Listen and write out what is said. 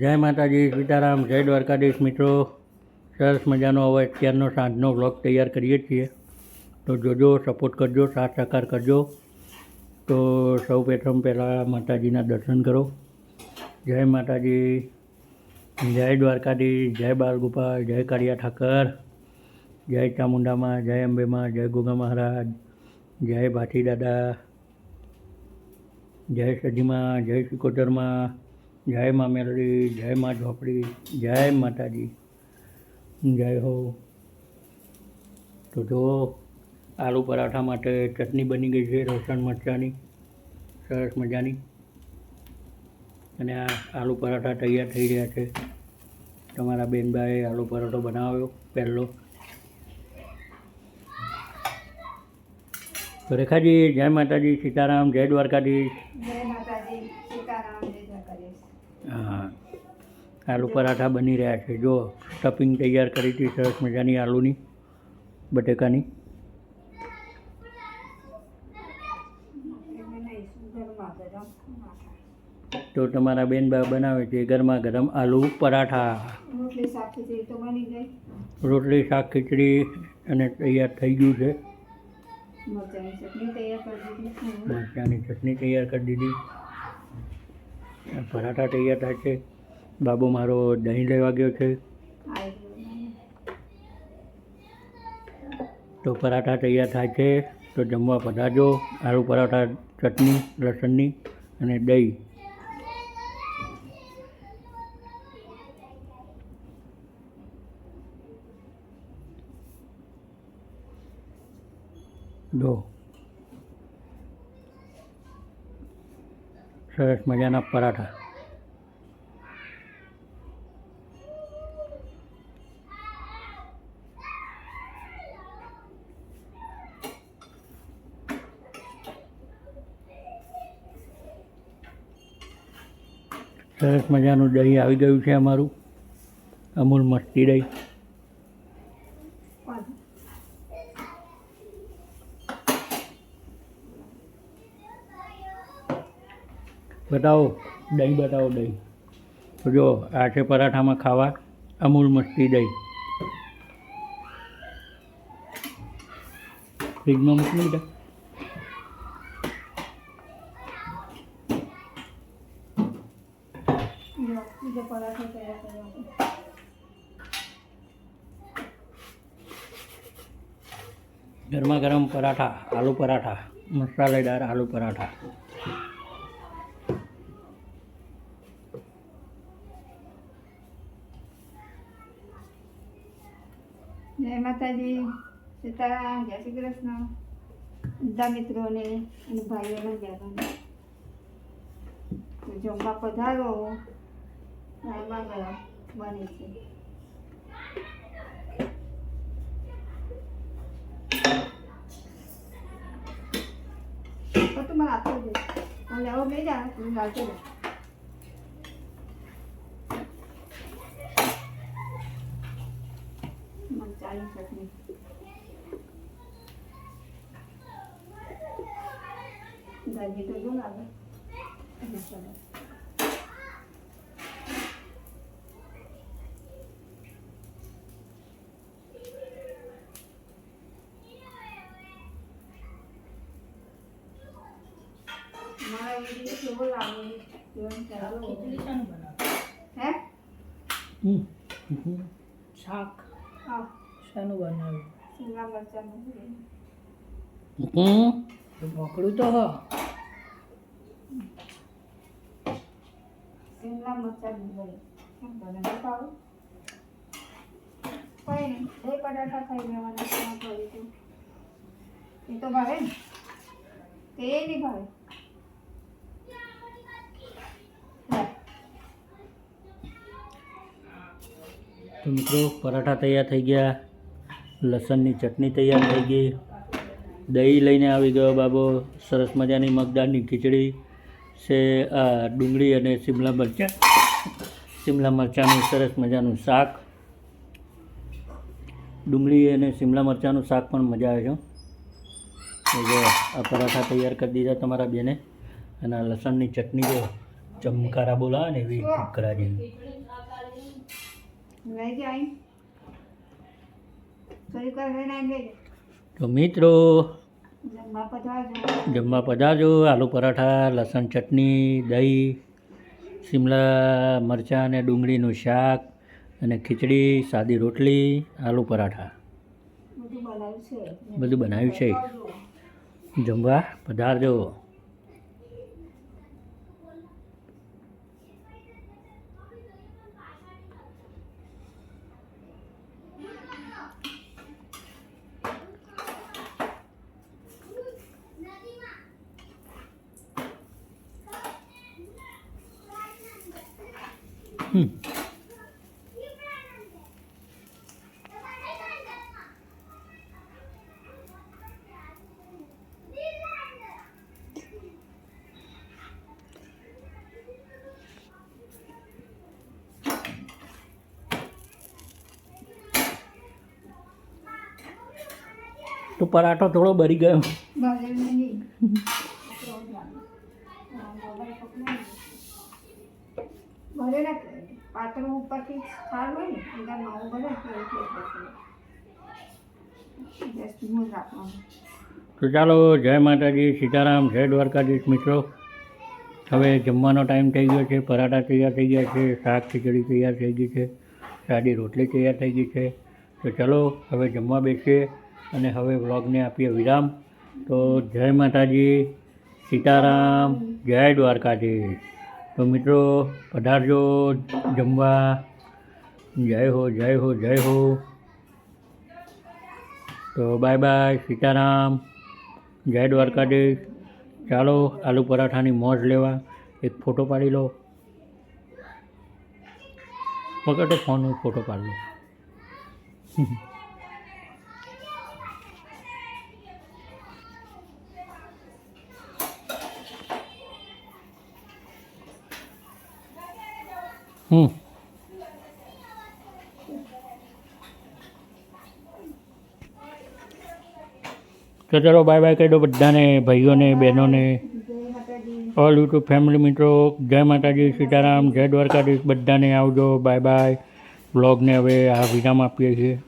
જય માતાજી, સીતારામ, જય દ્વારકાધીશ મિત્રો. સરસ મજાનો હવે અત્યારનો સાંજનો વ્લોગ તૈયાર કરીએ છીએ. તો જોજો સપોર્ટ કરજો, સાથ સહકાર કરજો. તો સૌ પ્રથમ પહેલાં માતાજીના દર્શન કરો. જય માતાજી, જય દ્વારકાધીશ, જય બાલગોપાલ, જય કાળિયા ઠાકર, જય ચામુંડામાં, જય અંબેમાં, જય ગોગા મહારાજ, જય ભાથી દાદા જય સજીમાં જય સિકોતરમાં જય મા મેલડી, જય મા ઝોપડી, જય માતાજી, જય હો. તો જો આલુ પરાઠા માટે ચટણી બની ગઈ છે લસણ મરચાંની, સરસ મજાની. અને આ આલુ પરાઠા તૈયાર થઈ રહ્યા છે. તમારા બેનભાઈએ આલુ પરાઠો બનાવ્યો, પહેલો. રેખાજી જય માતાજી સીતારામ જય દ્વારકાધીશ. હા આલુ પરાઠા બની રહ્યા છે. જો સ્ટફિંગ તૈયાર કરી હતી સરસ મજાની આલુની બટેકાની. તો તમારા બેન બા બનાવે છે ગરમા ગરમ આલુ પરાઠા. રોટલી શાક ખીચડી અને તૈયાર થઈ ગયું છે. મરચાંની ચટણી તૈયાર કરી દીધી મરચાંની ચટણી તૈયાર કરી દીધી. પરાઠા તૈયાર થાય છે. બાબો મારો દહીં લેવા ગયો છે. તો પરાઠા તૈયાર થાય છે. તો જમવા પધારજો. આલુ પરાઠા ચટણી લસણની અને દહીં. જો સરસ મજાના પરાઠા. સરસ મજાનું દહીં આવી ગયું છે અમારું. અમૂલ મસ્તી દહીં. બતાવો, દહીં બતાવો, દહીં. જો આ છે પરાઠામાં ખાવા, અમૂલ મસ્તી દહીં. ફ્રીજમાં મૂકી કર્યો ગરમા ગરમ પરાઠા, આલુ પરાઠા, મસાલેદાર આલુ પરાઠા. જય માતાજી. સીતારામ જય શ્રી કૃષ્ણ. બધા મિત્રોને અને ભાઈઓને તો જમવા પધારો. ગરમ બને છે. તો તું મને આપતો દે હું લેવો બે તું લાવતો મરચાંની ચટણી દાદી તો જો લાગે અને સરસ મારા વીડિયો કેવો લાગે જોઈને કહેજો. હે હમ. હમ. શાક હા શાનું બનાવ્યું. શિમલા મરચાનું. હમ. તો મોકળું તો હ. શિમલા મરચાં તને કોઈ નહીં. બે પરાઠા ખાઈ લેવાના થોડી એ તો ભાવે ને? તે નહીં ભાવે. તો મિત્રો પરાઠા તૈયાર થઈ ગયા. લસણની ચટણી તૈયાર થઈ ગઈ. દહીં લઈને આવી ગયો બાબો. સરસ મજાની મગદાળની ખીચડી છે, આ ડુંગળી અને શિમલા મરચાં. શિમલા મરચાંનું સરસ મજાનું શાક. ડુંગળી અને શિમલા મરચાંનું શાક પણ મજા આવે છે. આ પરાઠા તૈયાર કરી દીધા તમારા બેને. અને લસણની ચટણી જો, ચમકારા બોલાવે ને એવી ચમકારા જેવી તો મિત્રો જમવા પધારજો. આલુ પરાઠા લસણ ચટણી દહીં શિમલા મરચાં અને ડુંગળીનું શાક અને ખીચડી સાદી રોટલી આલુ પરાઠા. બધું બનાવ્યું છે. બધું બનાવ્યું છે. જમવા પધારજો. તો પરાઠો થોડો બરી ગયો ભરેલું પાત્ર ઉપરથી સારું હોય ને, અંદર માવું રાખવાનું. તો ચાલો, જય માતાજી, સીતારામ, જય દ્વારકાધીશ મિત્રો. હવે જમવાનો ટાઈમ થઈ ગયો છે, પરાઠા તૈયાર થઈ ગયા છે, શાક ખીચડી તૈયાર થઈ ગઈ છે, સાદી રોટલી તૈયાર થઈ ગઈ છે. તો ચલો, હવે જમવા બેસીએ અને હવે વ્લોગને આપીએ વિરામ. તો જય માતાજી, સીતારામ, જય દ્વારકાધીશ. તો મિત્રો, પધારજો, જમવા. જય હો જય હો જય હો. તો બાય બાય, સીતારામ. જય દ્વારકાધીશ. ચાલો, આલુ પરાઠાની મોજ લેવા. એક ફોટો પાડી લો. પકડો ફોનનો ફોટો પાડી લો. હમ. તો ચલો બાય બાય કહી દો બધાને, ભાઈઓને, બહેનોને. ઓલ યુટ્યુબ ફેમિલી મિત્રો, જય માતાજી, સીતારામ, જય દ્વારકાધીશ, બધાને આવજો બાય બાય બ્લોગને હવે આ વિરામ આપીએ છીએ.